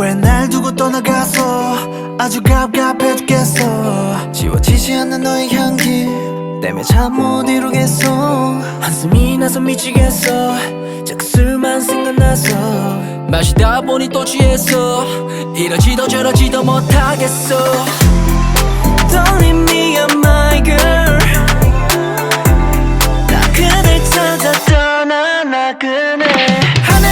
왜 날 두고 떠나가서 아주 갑갑해 죽겠어? 지워지지 않는 너의 향기 때문에 잠 못 이루겠어? 한숨이 나서 미치겠어? 자꾸 술만 생각나서 마시다 보니 또 취했어? 이러지도 저러지도 못하겠어? Don't leave me a my girl. 나 그댈 찾아 떠나 나 그네 하늘